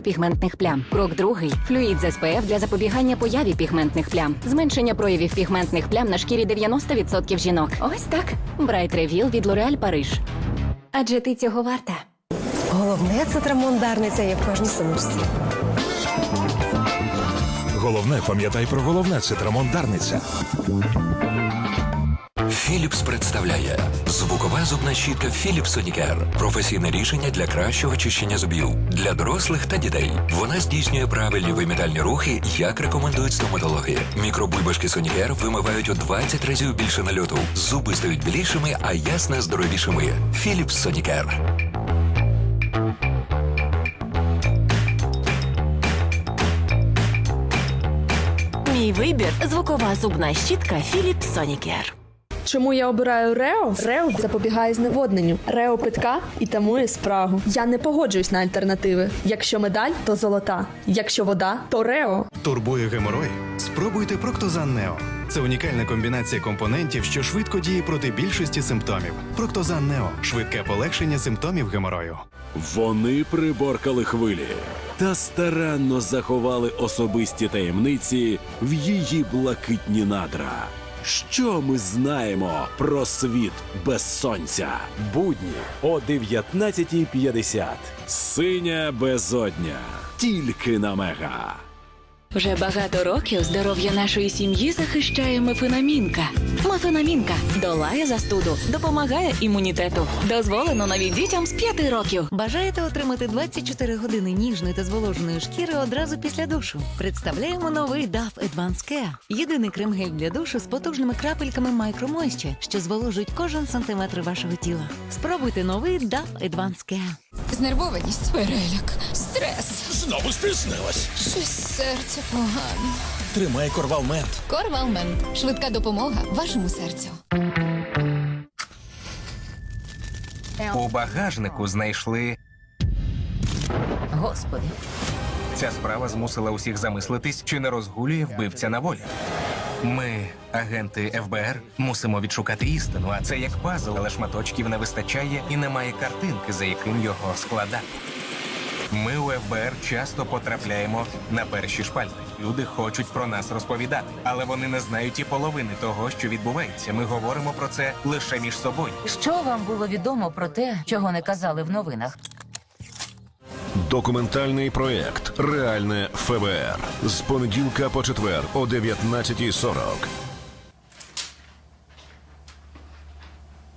Пігментних плям. Крок другий. Флюїд з СПФ для запобігання появі пігментних плям. Зменшення проявів пігментних плям на шкірі 90% жінок. Ось так. Bright Reveal від L'Oréal Париж. Адже ти цього варта. Головне це трамондарниця є в кожній сумочці. Головне, пам'ятай про головне цитрамон Дарниця. Philips представляє звукова зубна щітка Philips Sonicare. Професійне рішення для кращого чищення зубів для дорослих та дітей. Вона здійснює правильні вимітальні рухи, як рекомендують стоматологи. Мікробульбашки Sonicare вимивають у 20 разів більше нальоту. Зуби стають білішими, а ясна здоровішими. Philips Sonicare. Мій вибір звукова зубна щітка Philips Sonicare. Чому я обираю Рео? Рео запобігає зневодненню. Рео питка і тамує спрагу. Я не погоджуюсь на альтернативи. Якщо медаль, то золота. Якщо вода, то Рео. Турбує геморой? Спробуйте Проктозан Нео. Це унікальна комбінація компонентів, що швидко діє проти більшості симптомів. Проктозан Нео швидке полегшення симптомів геморою. Вони приборкали хвилі та старанно заховали особисті таємниці в її блакитні надра. Що ми знаємо про світ без сонця? Будні о 19.50. Синя безодня. Тільки на мега. Вже багато років здоров'я нашої сім'ї захищає мефенамінка. Мефенамінка долає застуду, допомагає імунітету. Дозволено навіть дітям з 5 років. Бажаєте отримати 24 години ніжної та зволоженої шкіри одразу після душу? Представляємо новий DAF Advanced Care. Єдиний крем-гель для душу з потужними крапельками Moisture, що зволожують кожен сантиметр вашого тіла. Спробуйте новий DAF Advanced Care. Знервованість, переляк, стрес. Знову спізнилась. Щось серце погано. Тримай корвалмент. Корвалмен. Швидка допомога вашому серцю. У багажнику знайшли. Господи. Ця справа змусила усіх замислитись, чи не розгулює вбивця на волі. Ми, агенти ФБР, мусимо відшукати істину, а це як пазл, але шматочків не вистачає і немає картинки, за яким його складати. Ми у ФБР часто потрапляємо на перші шпальти. Люди хочуть про нас розповідати, але вони не знають і половини того, що відбувається. Ми говоримо про це лише між собою. Що вам було відомо про те, чого не казали в новинах? Документальний проєкт Реальне ФБР з понеділка по четвер о 19.40.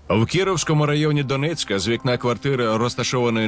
В Кіровському районі Донецька з вікна квартири, розташованої